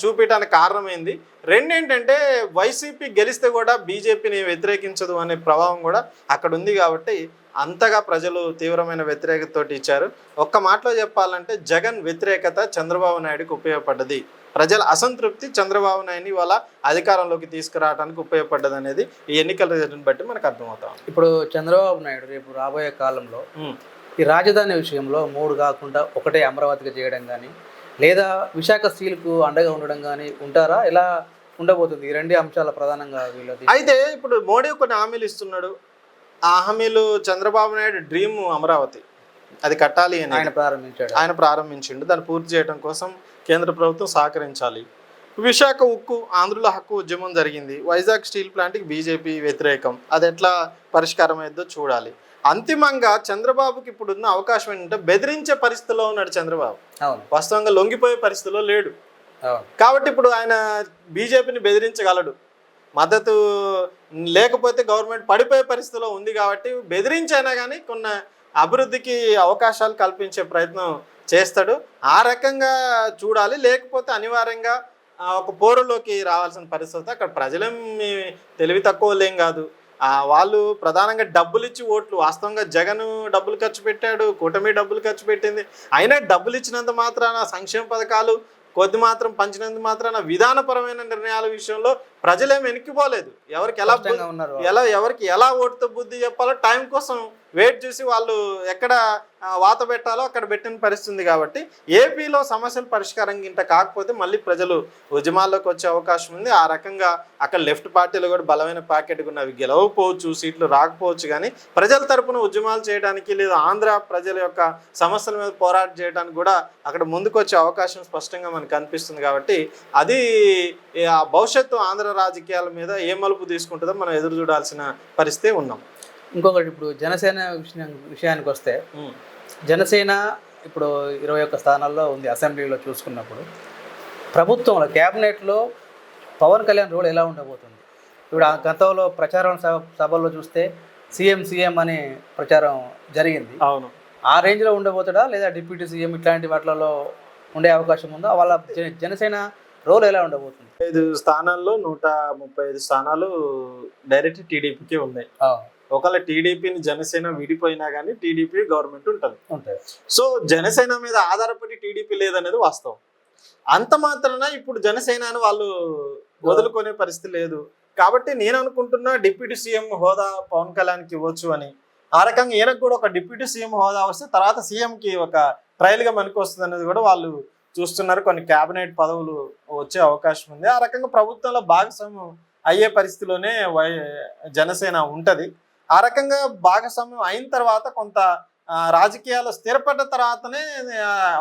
చూపించడానికి కారణమైంది. రెండేంటంటే వైసీపీ గెలిస్తే కూడా బీజేపీని వ్యతిరేకించదు అనే ప్రభావం కూడా అక్కడ ఉంది కాబట్టి అంతగా ప్రజలు తీవ్రమైన వ్యతిరేకతతోటి ఇచ్చారు. ఒక్క మాటలో చెప్పాలంటే జగన్ వ్యతిరేకత చంద్రబాబు నాయుడుకి ఉపయోగపడ్డది. ప్రజల అసంతృప్తి చంద్రబాబు నాయుడిని వాళ్ళ అధికారంలోకి తీసుకురావడానికి ఉపయోగపడ్డది అనేది ఈ ఎన్నికల రిజల్ట్ని బట్టి మనకు అర్థమవుతాం ఇప్పుడు చంద్రబాబు నాయుడు రేపు రాబోయే కాలంలో ఈ రాజధాని విషయంలో మూడు కాకుండా ఒకటే అమరావతిగా చేయడం కానీ లేదా విశాఖ స్టీల్కు అండగా ఉండడం కానీ ఉంటారా? ఎలా ఉండబోతుంది? ఈ రెండు అంశాల ప్రధానంగా వీళ్ళది అయితే ఇప్పుడు మోడీ కొన్ని హామీలు ఇస్తున్నాడు. ఆ హామీలు చంద్రబాబు నాయుడు డ్రీమ్ అమరావతి. అది కట్టాలి అని ఆయన ప్రారంభించాడు. ఆయన ప్రారంభించిండు. దాన్ని పూర్తి చేయడం కోసం కేంద్ర ప్రభుత్వం సహకరించాలి. విశాఖ ఉక్కు ఆంధ్రుల హక్కు ఉద్యమం జరిగింది. వైజాగ్ స్టీల్ ప్లాంట్కి బీజేపీ వ్యతిరేకం. అది ఎట్లా పరిష్కారం అయ్యిద్దో చూడాలి. అంతిమంగా చంద్రబాబుకి ఇప్పుడున్న అవకాశం ఏంటంటే బెదిరించే పరిస్థితిలో ఉన్నాడు చంద్రబాబు. వాస్తవంగా లొంగిపోయే పరిస్థితిలో లేడు. కాబట్టి ఇప్పుడు ఆయన బీజేపీని బెదిరించగలడు. మద్దతు లేకపోతే గవర్నమెంట్ పడిపోయే పరిస్థితిలో ఉంది కాబట్టి బెదిరించైనా కానీ కొన్ని అభివృద్ధికి అవకాశాలు కల్పించే ప్రయత్నం చేస్తాడు. ఆ రకంగా చూడాలి. లేకపోతే అనివార్యంగా ఒక పోరులోకి రావాల్సిన పరిస్థితి. అక్కడ ప్రజలేమి తెలివి తక్కువలేం కాదు. వాళ్ళు ప్రధానంగా డబ్బులు ఇచ్చి ఓట్లు వాస్తవంగా జగన్ డబ్బులు ఖర్చు పెట్టాడు కూటమి డబ్బులు ఖర్చు పెట్టింది. అయినా డబ్బులు ఇచ్చినంత మాత్రాన సంక్షేమ పథకాలు కొద్ది మాత్రం పంచినంత మాత్రాన విధానపరమైన నిర్ణయాల విషయంలో ప్రజలేం వెనక్కిపోలేదు ఎవరికి ఎలా ఎలా ఎవరికి ఎలా ఓటుతో బుద్ధి చెప్పాలో టైం కోసం వెయిట్ చేసి వాళ్ళు ఎక్కడ వాత పెట్టాలో అక్కడ పెట్టిన పరిస్థితి కాబట్టి ఏపీలో సమస్యల పరిష్కారం గింట కాకపోతే మళ్ళీ ప్రజలు ఉద్యమాల్లోకి వచ్చే అవకాశం ఉంది. ఆ రకంగా అక్కడ లెఫ్ట్ పార్టీలు కూడా బలమైన ప్యాకెట్ ఉన్నవి. గెలవకపోవచ్చు సీట్లు రాకపోవచ్చు కానీ ప్రజల తరపున ఉద్యమాలు చేయడానికి లేదా. ఆంధ్ర ప్రజల యొక్క సమస్యల మీద పోరాటం చేయడానికి కూడా అక్కడ ముందుకు వచ్చే అవకాశం స్పష్టంగా మనకు కనిపిస్తుంది కాబట్టి అది ఆ భవిష్యత్తు ఆంధ్ర రాజకీయాల మీద ఏ మలుపు తీసుకుంటుందో మనం ఎదురు చూడాల్సిన పరిస్థితి ఉన్నాం. ఇంకొకటి ఇప్పుడు జనసేన విషయం విషయానికి వస్తే జనసేన ఇప్పుడు ఇరవై ఒక్క స్థానాల్లో ఉంది అసెంబ్లీలో చూసుకున్నప్పుడు. ప్రభుత్వంలో క్యాబినెట్లో పవన్ కళ్యాణ్ రోల్ ఎలా ఉండబోతుంది? ఇప్పుడు ఆ గతంలో ప్రచారం సభ సభల్లో చూస్తే సీఎం సీఎం అనే ప్రచారం జరిగింది. అవును. ఆ రేంజ్లో ఉండబోతాడా? లేదా డిప్యూటీ సీఎం ఇట్లాంటి వాటిలలో ఉండే అవకాశం ఉందా? వాళ్ళ జన- జనసేన రోల్ ఎలా ఉండబోతుంది? ఐదు స్థానాల్లో నూట ముప్పై ఐదు స్థానాలు డైరెక్ట్ టీడీపీకి ఉన్నాయి. ఆ, ఒకవేళ టీడీపీని జనసేన విడిపోయినా కానీ టీడీపీ గవర్నమెంట్ ఉంటుంది. సో జనసేన మీద ఆధారపడి టీడీపీ లేదనేది వాస్తవం. అంత మాత్రాన ఇప్పుడు జనసేనని వాళ్ళు వదులుకునే పరిస్థితి లేదు. కాబట్టి నేను అనుకుంటున్నా డిప్యూటీ సీఎం హోదా పవన్ కళ్యాణ్కి ఇవ్వచ్చు అని. ఆ రకంగా ఈయనకు కూడా ఒక డిప్యూటీ సీఎం హోదా వస్తే తర్వాత సీఎంకి ఒక ట్రయల్గా మనకు వస్తుంది అనేది కూడా వాళ్ళు చూస్తున్నారు. కొన్ని కేబినెట్ పదవులు వచ్చే అవకాశం ఉంది. ఆ రకంగా ప్రభుత్వంలో భాగస్వామ్యం అయ్యే పరిస్థితిలోనే జనసేన ఉంటది. ఆ రకంగా భాగస్వామ్యం అయిన తర్వాత కొంత రాజకీయాలు స్థిరపడ్డ తర్వాతనే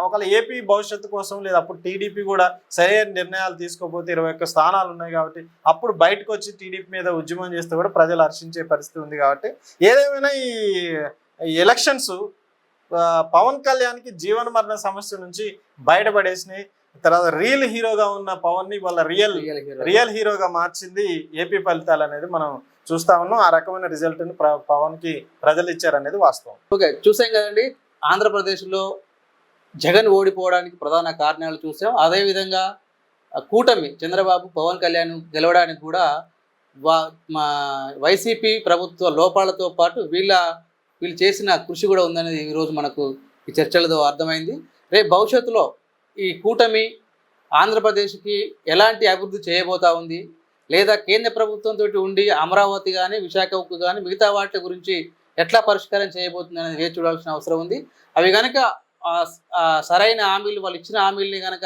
ఒకవేళ ఏపీ భవిష్యత్తు కోసం లేదా అప్పుడు టీడీపీ కూడా సరైన నిర్ణయాలు తీసుకోకపోతే ఇరవై ఒక్క స్థానాలు ఉన్నాయి కాబట్టి అప్పుడు బయటకు వచ్చి టీడీపీ మీద ఉద్యమం చేస్తే కూడా ప్రజలు హర్షించే పరిస్థితి ఉంది కాబట్టి ఏదేమైనా ఈ ఎలక్షన్స్ పవన్ కళ్యాణ్కి జీవన మరణ సమస్య నుంచి బయటపడేసినాయి. తర్వాత రియల్ హీరోగా ఉన్న పవన్ని వాళ్ళ రియల్ రియల్ హీరో. రియల్ హీరోగా మార్చింది ఏపీ ఫలితాలు అనేది మనం చూస్తా ఉన్నాం. ఆ రకమైన రిజల్ట్ని పవన్కి ప్రజలు ఇచ్చారనేది వాస్తవం. ఓకే చూసాం కదండి. ఆంధ్రప్రదేశ్లో జగన్ ఓడిపోవడానికి ప్రధాన కారణాలు చూసాం. అదేవిధంగా కూటమి చంద్రబాబు పవన్ కళ్యాణ్ గెలవడానికి కూడా వా మా వైసీపీ ప్రభుత్వ లోపాలతో పాటు వీళ్ళ వీళ్ళు చేసిన కృషి కూడా ఉందనేది ఈరోజు మనకు ఈ చర్చలతో అర్థమైంది. రేపు భవిష్యత్తులో ఈ కూటమి ఆంధ్రప్రదేశ్కి ఎలాంటి అభివృద్ధి చేయబోతా ఉంది? లేదా కేంద్ర ప్రభుత్వంతో ఉండి అమరావతి కానీ విశాఖ ఉక్కు కానీ మిగతా వాటి గురించి ఎట్లా పరిష్కారం చేయబోతుంది అనేది వేచి చూడాల్సిన అవసరం ఉంది. అవి కనుక సరైన హామీలు వాళ్ళు ఇచ్చిన హామీల్ని కనుక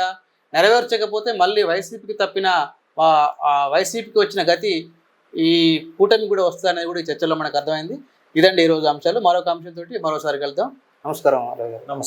నెరవేర్చకపోతే మళ్ళీ వైసీపీకి తప్పిన వైసీపీకి వచ్చిన గతి ఈ కూటమి కూడా వస్తుంది అనేది కూడా ఈ చర్చలో మనకు అర్థమైంది. ఇదండి ఈరోజు అంశాలు. మరొక అంశంతో మరోసారి కలుద్దాం. నమస్కారం నమస్తే.